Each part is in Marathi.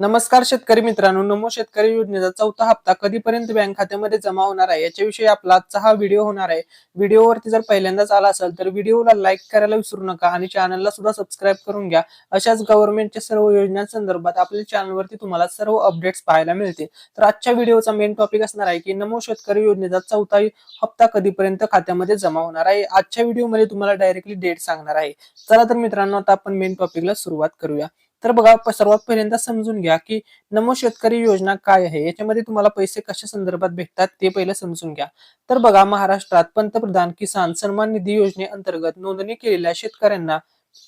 नमस्कार शेतकरी मित्रांनो नमो शेतकरी योजनेचा चौथा हप्ता कधीपर्यंत बँक खात्यामध्ये जमा होणार आहे? याच्याविषयी आपला आजचा हा व्हिडिओ होणार आहे. व्हिडिओवरती जर पहिल्यांदाच आला असेल तर व्हिडिओला लाईक करायला विसरू नका आणि चॅनलला सुद्धा सबस्क्राईब करून घ्या. अशाच गव्हर्नमेंटच्या सर्व योजनांसंदर्भात आपल्या चॅनलवरती तुम्हाला सर्व अपडेट्स पाहायला मिळतील. तर आजच्या व्हिडिओचा मेन टॉपिक असणार आहे की नमो शेतकरी योजनेचा चौथा हप्ता कधीपर्यंत खात्यामध्ये जमा होणार आहे? आजच्या व्हिडिओमध्ये तुम्हाला डायरेक्टली डेट सांगणार आहे. चला तर मित्रांनो आता आपण मेन टॉपिकला सुरुवात करूया. तर बघा सर्वात पहिल्यांदा समजून घ्या की नमो शेतकरी योजना काय आहे? याच्यामध्ये तुम्हाला पैसे कशा संदर्भात भेटतात ते पहिलं समजून घ्या. तर बघा महाराष्ट्रात पंतप्रधान किसान सन्मान निधी योजनेअंतर्गत नोंदणी केलेल्या शेतकऱ्यांना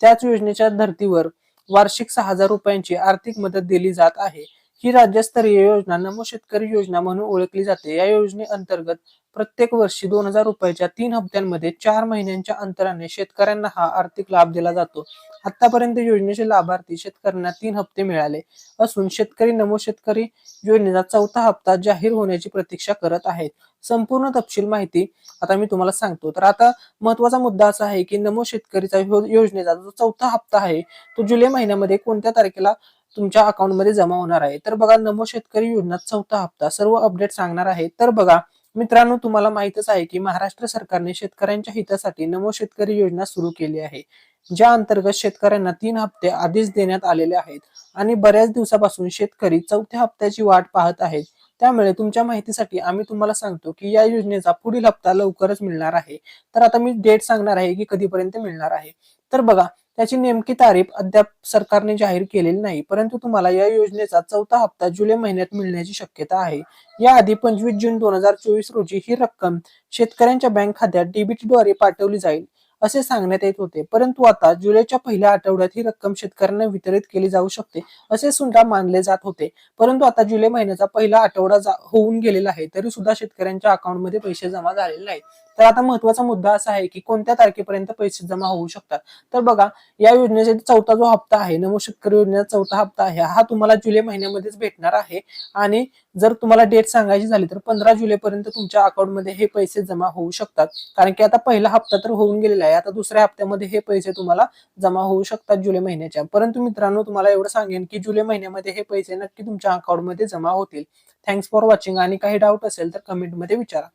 त्याच योजनेच्या धर्तीवर वार्षिक सहा हजार रुपयांची आर्थिक मदत दिली जात आहे. ही राज्यस्तरीय योजना नमो शेतकरी योजना म्हणून ओळखली जाते. या योजनेअंतर्गत प्रत्येक वर्षी दोन हजार रुपयाच्या तीन हप्त्यांमध्ये चार महिन्यांच्या अंतराने शेतकऱ्यांना हा आर्थिक लाभ दिला जातो. आतापर्यंत योजनेचे लाभार्थी शेतकऱ्यांना तीन हप्ते मिळाले असून शेतकरी नमो शेतकरी योजनेचा चौथा हप्ता जाहीर होण्याची प्रतीक्षा करत आहेत. संपूर्ण तपशील माहिती आता मी तुम्हाला सांगतो. तर आता महत्त्वाचा मुद्दा असा आहे की नमो शेतकरीचा योजनेचा जो चौथा हप्ता आहे तो जुलै महिन्यामध्ये कोणत्या तारखेला तुमच्या अकाउंटमध्ये जमा होणार आहे. तर बघा नमो शेतकरी योजना चौथा हप्ता सर्व अपडेट सांगणार आहे. तर बघा मित्रांनो तुम्हाला माहितच आहे की महाराष्ट्र सरकारने शेतकऱ्यांच्या हितासाठी नमो शेतकरी योजना सुरू केली आहे ज्या अंतर्गत शेतकऱ्यांना तीन हप्ते आधीच देण्यात आलेले आहेत आणि बऱ्याच दिवसापासून शेतकरी चौथ्या हप्त्याची वाट पाहत आहेत. त्यामुळे तुमच्या माहितीसाठी आम्ही तुम्हाला सांगतो की या योजनेचा पुढील हप्ता लवकरच मिळणार आहे. तर आता मी डेट सांगणार आहे की कधीपर्यंत मिळणार आहे. तर बघा त्याची नेमकी तारीख अद्याप सरकारने जाहीर केलेली नाही परंतु तुम्हाला या योजनेचा चौथा हप्ता जुलै महिन्यात मिळण्याची शक्यता आहे. याआधी पंचवीस जून दोन हजार चोवीस रोजी ही रक्कम शेतकऱ्यांच्या बँक खात्यात DBT द्वारे पाठवली जाईल असे सांगण्यात येत होते. परंतु आता जुलैच्या पहिल्या आठवड्यात ही रक्कम शेतकऱ्यांना वितरित केली जाऊ शकते असे सुद्धा मानले जात होते. परंतु आता जुलै महिन्याचा पहिला आठवडा जा- होऊन गेलेला आहे तरी सुद्धा शेतकऱ्यांच्या अकाउंटमध्ये पैसे जमा झालेले नाहीत. तर आता महत्त्वाचा मुद्दा असा आहे की कोणत्या तारखेपर्यंत पैसे जमा होऊ शकतात? तर बघा या योजनेचा चौथा जो हप्ता आहे नमो शेतकरी योजनेचा चौथा हप्ता आहे हा तुम्हाला जुलै महिन्यामध्येच भेटणार आहे. आणि जर तुम्हाला डेट सांगायची झाली तर पंधरा जुलै पर्यंत तुमच्या अकाउंटमध्ये हे पैसे जमा होऊ शकतात. कारण की आता पहिला हप्ता तर होऊन गेलेला आहे आता दुसऱ्या हप्त्यामध्ये हे पैसे तुम्हाला जमा होऊ शकतात जुलै महिन्याच्या. परंतु मित्रांनो तुम्हाला एवढं सांगेन की जुलै महिन्यामध्ये हे पैसे नक्की तुमच्या अकाउंटमध्ये जमा होतील. थँक्स फॉर वॉचिंग आणि काही डाऊट असेल तर कमेंटमध्ये विचारा.